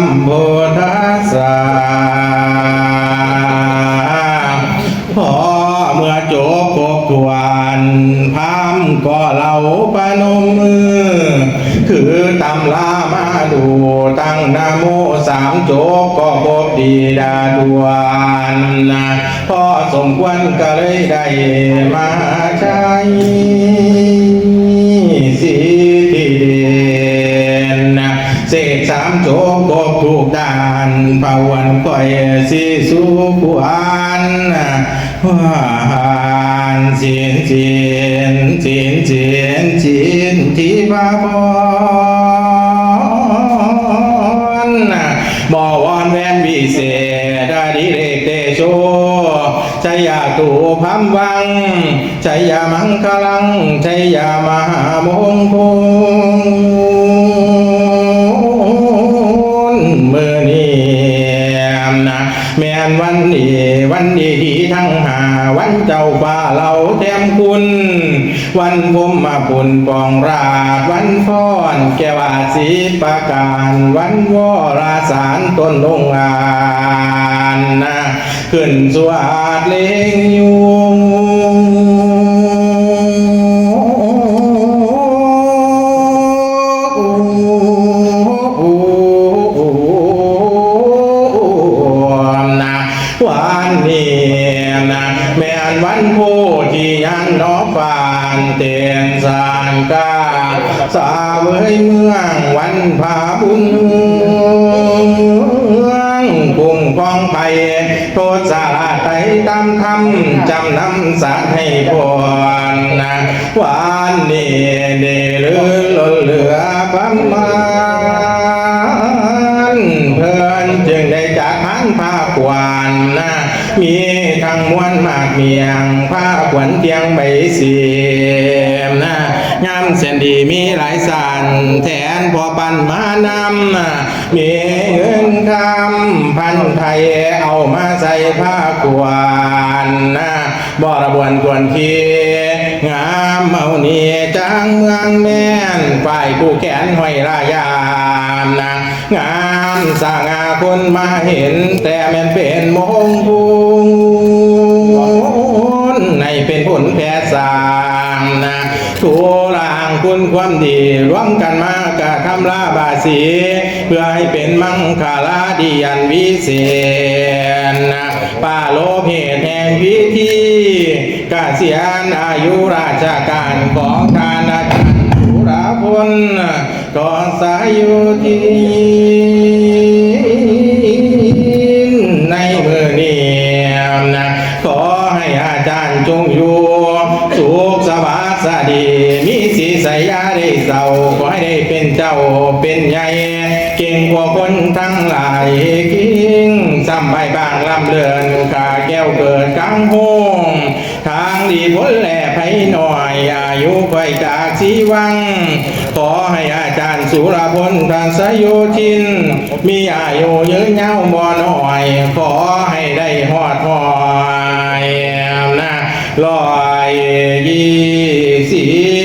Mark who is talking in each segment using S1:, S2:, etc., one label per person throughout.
S1: มพุทธัสสะพอเมื่อจบครบถ้วนพามก็เราปนมมือ คือตำลามาดูตั้งนะโมสามโจบก็พบดีดาดวนนะพอสมควรก็เลยได้มาใช้สิทธิเด่นเศษสามโจบก็ ถูกด้านภาวันก่อยสิสุขวันว่าสินสินสินสินสินที่พระพรนบ่วอนแวนวิเศษอดิเรกเตโชชัยยาตูพัมวังชัยยามังคลังชัยยามหามงคล มือนี้นะแม่นวันนี้วันดีดีทั้งหาวันเจ้าฟ้าเราแต้มคุณ วันพุมมาปุ่นปองราดวันพรแก้วาสีประการวันวราสารต้นลงอานนะขึ้นสวาดเลงยู่นำจำนำสัตว์ให้พรนะวันนี้เดลือล้นเหลือประมาณเพื่อนจึงได้จากพันผ้าขวานนะมีทั้งมวลมากเมียงผ้าขวัญเตียงใบเสียมนะงามเส้นดีมีหลายสันแทนพอปันมานำมีเงินคำพันไทยเอามาใส่ผ้าขวานนะ บ่ระบวนกวนทีงามเมาเนียจางเมืองแม่นฝ่ายผู้แขนห้อยรายามนะงามสง่าคนมาเห็น แต่แมันเป็นมงคุลในเป็นผลแพ้สางนะทุลาง คุณความดีร่วมกันมากะทำลาบาสี เพื่อให้เป็นมังคาลาดียันวิเศษนะป้าโลเพศแห่งพิธีกาเสียนอายุราชการของทานอาจารย์สุราพลก่อนสายอยู่ที่ หล่ไผหน่อยอายุไปจากสีวัง ขอให้อาจารย์สุรพลทางสยโยทิน มีอายุยืนยาวบ่น้อย ขอให้ได้หอดหอยนะลอยยี่สิ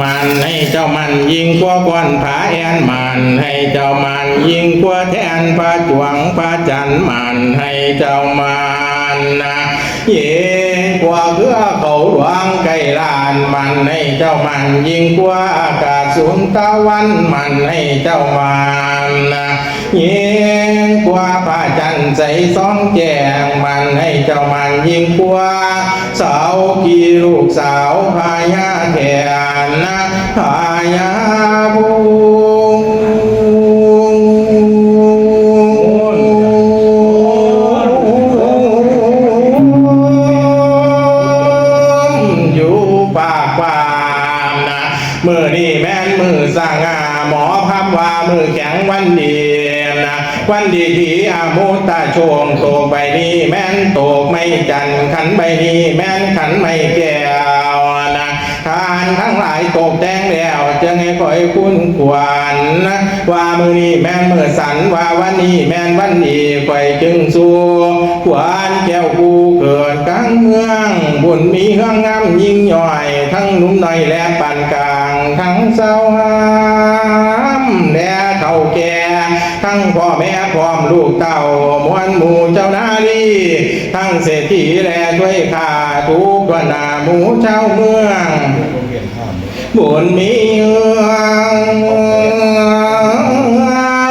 S1: มันให้เจ้ามันยิงกว่าก้อนผาแอนมันให้เจ้ามันยิงกว่าแทนพระจวงพระจันมันให้เจ้ามันนะเย่กว่าเพื่อเขาหลวงไกลลานมันให้เจ้ามันยิงกว่าอากาศสูงตะวันมันให้เจ้ามันนะ ยิ่งกว่าพระจันทร์ใสสองแจงมันให้เจ้ามันยิ่งกว่าสาวกีลูกสาวพายาแทนนะพายาบู วันดีทีอามุตาโชงโตกใบนี้ แม่นโตกไม่จันขันใบนี้ แม่นขันไม่แก้วนะทานทั้งหลายตกแดงแล้วจึงให้คอยคุ้นขวานนะว่ามือนี้แม่นมือสันว่าวันนี้แม่นวันดีคอยจึงสู้ขวานแก้วกูเกิดกลางเมืองบุญมีเฮืองงามยิ่งย่อย ทั้งหนุ่มน้อยและปานกลางทั้งเศร้าหามและเท่าแก่ ทั้งพ่อแม่พร้อมลูกเต่ามวลหมู่เจ้านาลีทั้งเศรษฐีและด้วยข้าทุกวนาหมู่เจ้าเมือง บุญมีเอือ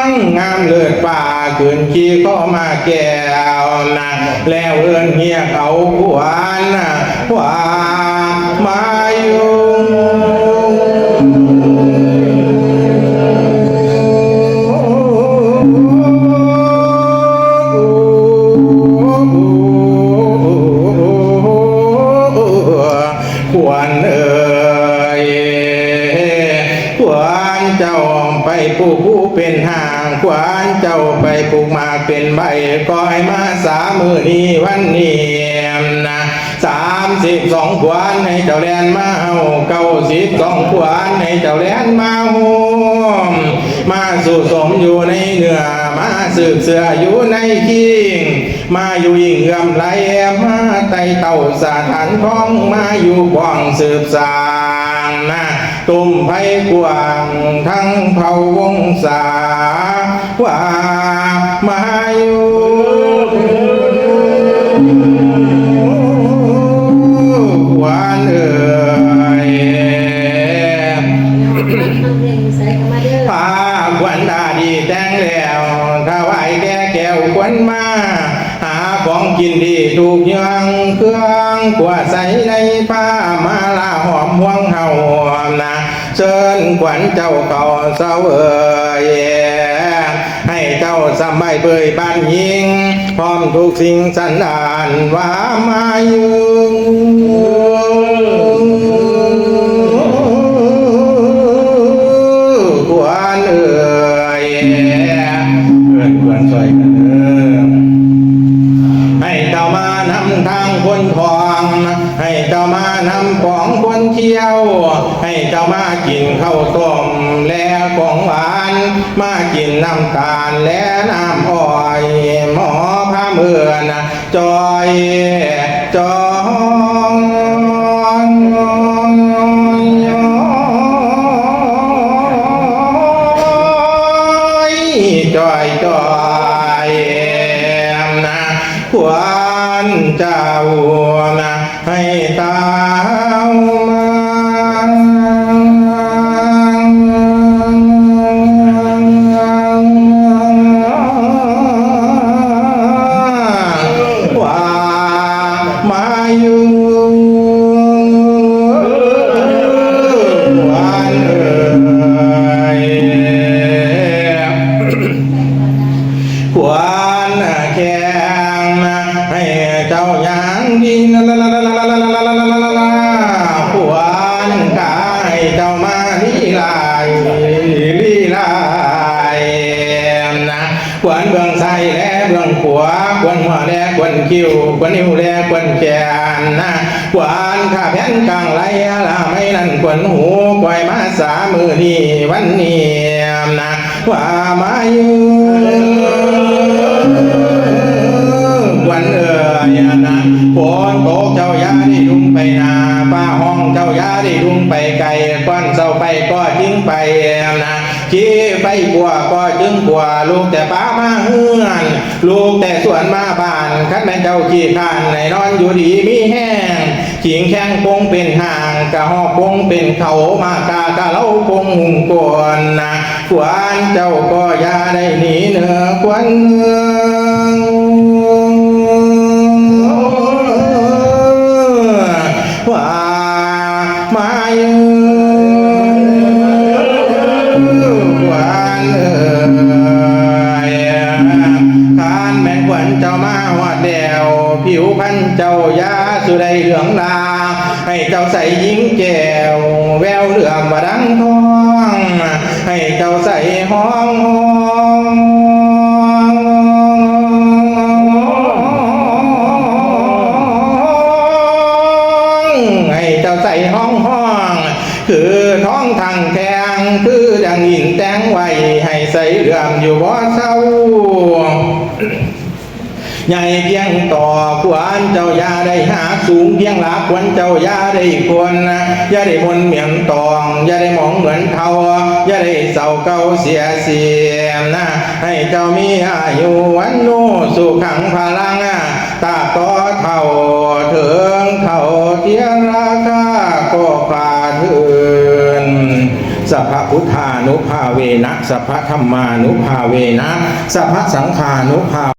S1: งงามเลือดป่าขืนขี้เข้ามาแก้วนะแล้วเอื้อนเงียเขาขวานนะว่ามาอยู่ ก้อยมาสามมือนีวันเนี้นะสามสิบสองขวานให้เจ้าแลนมาเฮาเก้าสิบสองขวานให้เจ้าแลนมาโฮมมาสู่สมอยู่ในเหนือมาสืบเสืออยู่ในคิงมาอยู่ยิ่งเอื้อมไหลมาไตเต่าสาฐานท้องมาอยู่บ่องสืบสางนะตุ่มไผ่กวางทั้งเผ่าวงศาว่ามาอยู่ ของกินดีถูกยังเครื่องกว่าใสในผ้ามาลาหอมห่วงเฮานะเชิญขวัญเจ้าเก่าเสวยให้เจ้าสบายเบยบ้านยิง พร้อมทุกสิ่งสันดานว่ามาอยู่ นะจอยจอง เจ้างดินละละละละละละละละละละละขวานกายเจ้ามาลีลายลีลายนะขวานเบื้องซ้ายและเบื้องขวาขวานหัวและขวานคิ้วขวานนิ้วและขวานแขนนะขวานขาแผ่นกลางไหลละไม่นั่นขวานหูปล่อยมาสามมือนี้วันนี้นะว่ามาอยู่ วันเอ่ยนะฝนตกเจ้ายาได้ดุมไปนาป้าห้องเจ้ายาได้ดุงไปไกลก้อนเศร้าไปก็ทิ้งไปนะขี้ไปกลัวก็จึงกลัวลูกแต่ป้ามาเฮือนลูกแต่สวนมาบ้านคัดแม่เจ้าขี้ขานในนอนอยู่ดีมีแห้งขิงแข้งปงเป็นห่างกะหอกปงเป็นเขามากากะเล่าปงหุ่งกวนนะขวานเจ้าก็ยาได้หนีเหนือควันเมือ แม่นขวัญเจ้ามาหอดแดวผิวพันเจ้ายาสุใดเหลืองลาให้เจ้าใส่ยิ้งแก้วแววเหลือมมาดังทอง ให้เจ้าใส่ห้องห้างแทงคือดังหินแตงไว้ให้ใส่เหลื่อมอยู่บ่เศร้าใหญ่เพียงต่อควรเจ้ายาได้หาสูงเพียงหลักควรเจ้ายาได้ควรอย่าได้มนเหมียนตองอย่าได้มองเหมือนเขาอย่าได้เศร้าเก่าเสียเสียมนะให้เจ้ามีอายุวันโนสุขังพลังตาต่อเท่า พุทธานุภาเวนะสัพพธรรมานุภาเวนะสัพพสังฆานุภา